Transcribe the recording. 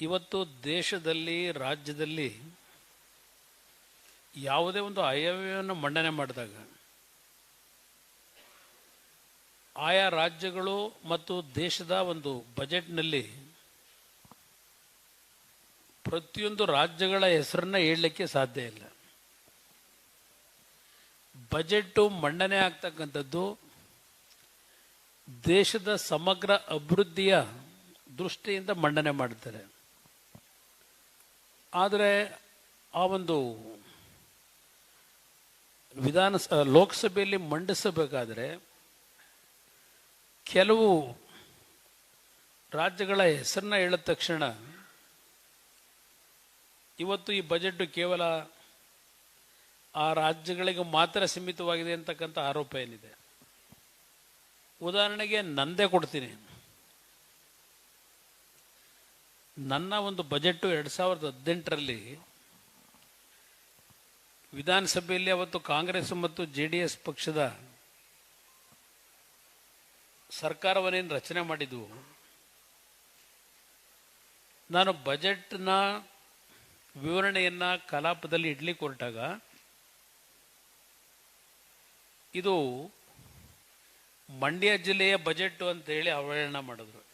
ಇವತ್ತು ದೇಶದಲ್ಲಿ, ರಾಜ್ಯದಲ್ಲಿ ಯಾವುದೇ ಒಂದು ಆಯವ್ಯವನ್ನು ಮಂಡನೆ ಮಾಡಿದಾಗ, ಆಯಾ ರಾಜ್ಯಗಳು ಮತ್ತು ದೇಶದ ಒಂದು ಬಜೆಟ್ನಲ್ಲಿ ಪ್ರತಿಯೊಂದು ರಾಜ್ಯಗಳ ಹೆಸರನ್ನ ಹೇಳಲಿಕ್ಕೆ ಸಾಧ್ಯ ಇಲ್ಲ. ಬಜೆಟ್ಟು ಮಂಡನೆ ಆಗ್ತಕ್ಕಂಥದ್ದು ದೇಶದ ಸಮಗ್ರ ಅಭಿವೃದ್ಧಿಯ ದೃಷ್ಟಿಯಿಂದ ಮಂಡನೆ ಮಾಡ್ತಾರೆ. ಆದರೆ ಆ ಒಂದು ವಿಧಾನ ಲೋಕಸಭೆಯಲ್ಲಿ ಮಂಡಿಸಬೇಕಾದ್ರೆ ಕೆಲವು ರಾಜ್ಯಗಳ ಹೆಸರನ್ನ ಹೇಳಿದ ತಕ್ಷಣ ಇವತ್ತು ಈ ಬಜೆಟ್ ಕೇವಲ ಆ ರಾಜ್ಯಗಳಿಗೆ ಮಾತ್ರ ಸೀಮಿತವಾಗಿದೆ ಅಂತಕ್ಕಂಥ ಆರೋಪ ಏನಿದೆ? ಉದಾಹರಣೆಗೆ ನಂದೇ ಕೊಡ್ತೀನಿ. ನನ್ನ ಒಂದು ಬಜೆಟ್ಟು ಎರಡು ಸಾವಿರದ ಹದಿನೆಂಟರಲ್ಲಿ ವಿಧಾನಸಭೆಯಲ್ಲಿ ಅವತ್ತು ಕಾಂಗ್ರೆಸ್ ಮತ್ತು ಜೆ ಡಿ ಎಸ್ ಪಕ್ಷದ ಸರ್ಕಾರವನ್ನೇನು ರಚನೆ ಮಾಡಿದ್ವು. ನಾನು ಬಜೆಟ್ನ ವಿವರಣೆಯನ್ನು ಕಲಾಪದಲ್ಲಿ ಇಡ್ಲಿ ಹೊರಟಾಗ ಇದು ಮಂಡ್ಯ ಜಿಲ್ಲೆಯ ಬಜೆಟ್ ಅಂತ ಹೇಳಿ ಅವಹೇಳನ ಮಾಡಿದ್ರು.